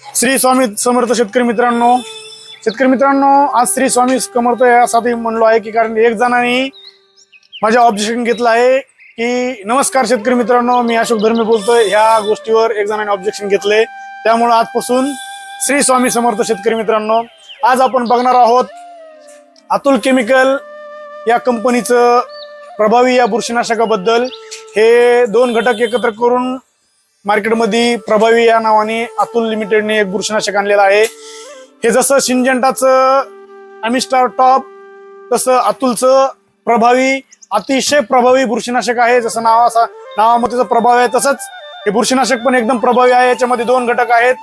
श्री स्वामी समर्थ शेतकरी मित्रांनो शेतकरी मित्रांनो आज श्री स्वामी समर्थ यासाठी म्हणलो आहे की कारण एक जणांनी माझ्या ऑब्जेक्शन घेतलं आहे की नमस्कार शेतकरी मित्रांनो मी अशोक धर्मे बोलतोय. ह्या गोष्टीवर एक जणांनी ऑब्जेक्शन घेतले. त्यामुळे आजपासून श्री स्वामी समर्थ शेतकरी मित्रांनो आज आपण बघणार आहोत अतुल केमिकल या कंपनीचं प्रभावी या बुरशीनाशकाबद्दल. हे दोन घटक एकत्र करून मार्केटमध्ये प्रभावी या नावाने अतुल लिमिटेडने एक बुरशीनाशक आणलेलं आहे. हे जसं सिंजंटाचं अमिस्टार टॉप तसं अतुलचं प्रभावी अतिशय प्रभावी बुरशीनाशक आहे. जसं नाव नावामध्ये प्रभाव आहे तसंच हे बुरशीनाशक पण एकदम प्रभावी आहे. याच्यामध्ये दोन घटक आहेत.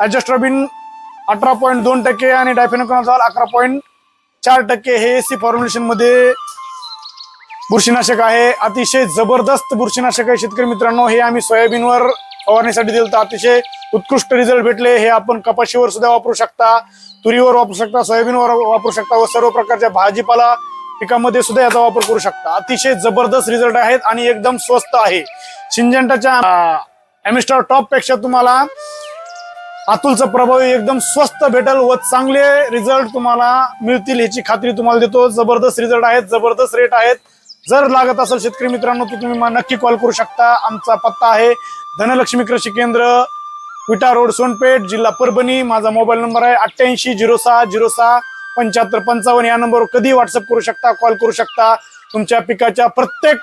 ॲडजस्ट्रबिन अठरा पॉईंट दोन टक्के आणि डायफेनोकॉनझॉल अकरा पॉईंट चार टक्के हे सी फॉर्म्युलेशनमध्ये बुरशीनाशक आहे. अतिशय जबरदस्त बुरशीनाशक आहे शेतकरी मित्रांनो. हे आम्ही सोयाबीनवर फवारणीसाठी दिलं तर अतिशय उत्कृष्ट रिझल्ट भेटले. हे आपण कपाशीवर सुद्धा वापरू शकता. तुरीवर वापरू शकता. सोयाबीनवर वापरू शकता. व सर्व प्रकारच्या भाजीपाला पिकामध्ये सुद्धा याचा वापर करू शकता. अतिशय जबरदस्त रिझल्ट आहेत आणि एकदम स्वस्त आहे. सिंजंटाच्या एमिस्टर टॉपपेक्षा तुम्हाला अतुलचं प्रभावी एकदम स्वस्त भेटेल व चांगले रिझल्ट तुम्हाला मिळतील याची खात्री तुम्हाला देतो. जबरदस्त रिझल्ट आहेत. जबरदस्त रेट आहेत. जर लागत असेल शेतकरी मित्रांनो तर तुम्ही नक्की कॉल करू शकता. आमचा पत्ता आहे धनलक्ष्मी कृषी केंद्र विटा रोड सोनपेठ जिल्हा परभणी. माझा मोबाईल नंबर आहे अठ्ठ्याऐंशी झिरो सहा झिरो सहा पंच्याहत्तर पंचावन्न. या नंबरवर कधी व्हॉट्सअप करू शकता कॉल करू शकता. तुमच्या पिकाच्या प्रत्येक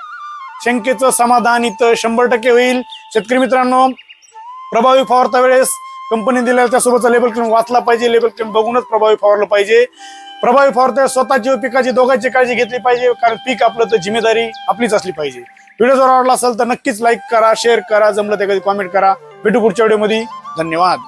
शंकेचं समाधान इथं शंभर टक्के होईल. शेतकरी मित्रांनो प्रभावी फवारता वेळेस कंपनी दिलेल्या त्यासोबतचा लेबल क्लेम वाचला पाहिजे. लेबल क्लेम बघूनच प्रभावी फवारलं पाहिजे. प्रभावी फवारता स्वतःची व पिकाची दोघांची काळजी घेतली पाहिजे कारण पीक आपलं तर जिम्मेदारी आपलीच असली पाहिजे. व्हिडिओ जर आवडला असेल तर नक्कीच लाईक करा शेअर करा जमलं ते कधी कॉमेंट करा. भेटू पुढच्या व्हिडिओमध्ये धन्यवाद.